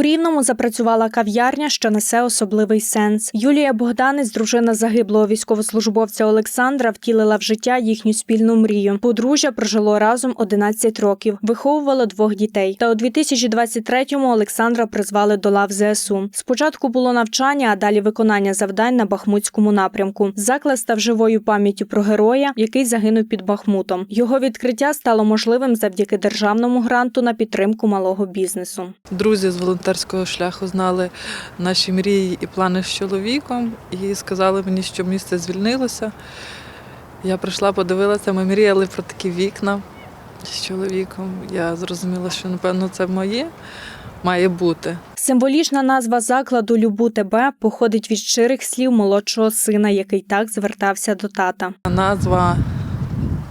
У Рівному запрацювала кав'ярня, що несе особливий сенс. Юлія Богданець, дружина загиблого військовослужбовця Олександра, втілила в життя їхню спільну мрію. Подружжя прожило разом 11 років, виховувало двох дітей. Та у 2023-му Олександра призвали до лав ЗСУ. Спочатку було навчання, а далі виконання завдань на Бахмутському напрямку. Заклад став живою пам'яттю про героя, який загинув під Бахмутом. Його відкриття стало можливим завдяки державному гранту на підтримку малого бізнесу. Друзі з волонтерського шляху знали наші мрії і плани з чоловіком і сказали мені, що місце звільнилося. Я прийшла, подивилася, ми мріяли про такі вікна з чоловіком. Я зрозуміла, що напевно це моє має бути. Символічна назва закладу Любу тебе походить від щирих слів молодшого сина, який так звертався до тата. Назва,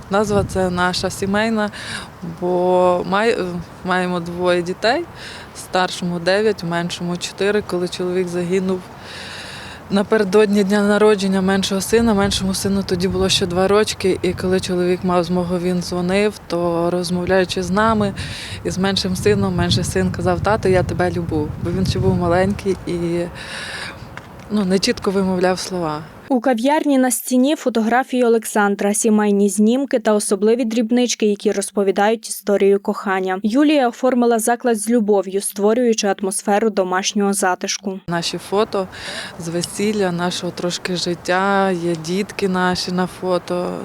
назва це наша сімейна, бо маємо двоє дітей, старшому 9, меншому 4, коли чоловік загинув. Напередодні дня народження меншого сина, меншому сину тоді було ще два рочки, і коли чоловік мав змогу, він дзвонив, то розмовляючи з нами і з меншим сином, менший син казав, тато, я тебе люблю, бо він ще був маленький і ну, не чітко вимовляв слова. У кав'ярні на стіні фотографії Олександра, сімейні знімки та особливі дрібнички, які розповідають історію кохання. Юлія оформила заклад з любов'ю, створюючи атмосферу домашнього затишку. Наші фото з весілля, нашого трошки життя, є дітки наші на фото.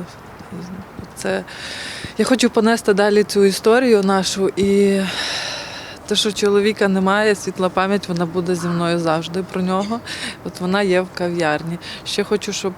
Це я хочу понести далі цю історію нашу і те, що чоловіка немає, світла пам'ять, вона буде зі мною завжди про нього. От вона є в кав'ярні. Ще хочу, щоб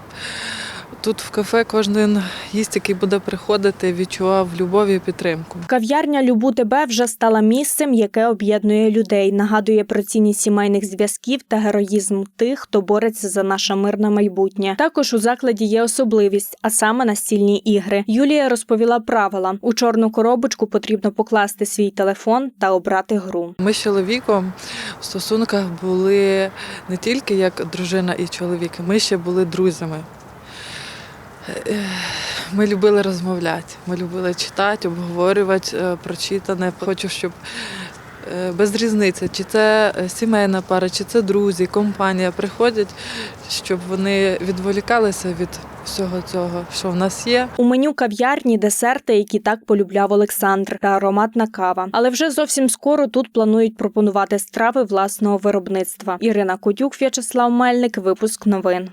тут в кафе кожен гість, який буде приходити, відчував любов і підтримку. Кав'ярня Любу тебе вже стала місцем, яке об'єднує людей, нагадує про цінність сімейних зв'язків та героїзм тих, хто бореться за наше мирне майбутнє. Також у закладі є особливість, а саме настільні ігри. Юлія розповіла правила: у чорну коробочку потрібно покласти свій телефон та обрати гру. Ми з чоловіком в стосунках були не тільки як дружина і чоловік, ми ще були друзями. Ми любили розмовляти, ми любили читати, обговорювати е, прочитане. Хочу, щоб е, без різниці, чи це е, сімейна пара, чи це друзі, компанія приходять, щоб вони відволікалися від всього цього, що в нас є. У меню кав'ярні десерти, які так полюбляв Олександр, та ароматна кава. Але вже зовсім скоро тут планують пропонувати страви власного виробництва. Ірина Кодюк, В'ячеслав Мельник, випуск новин.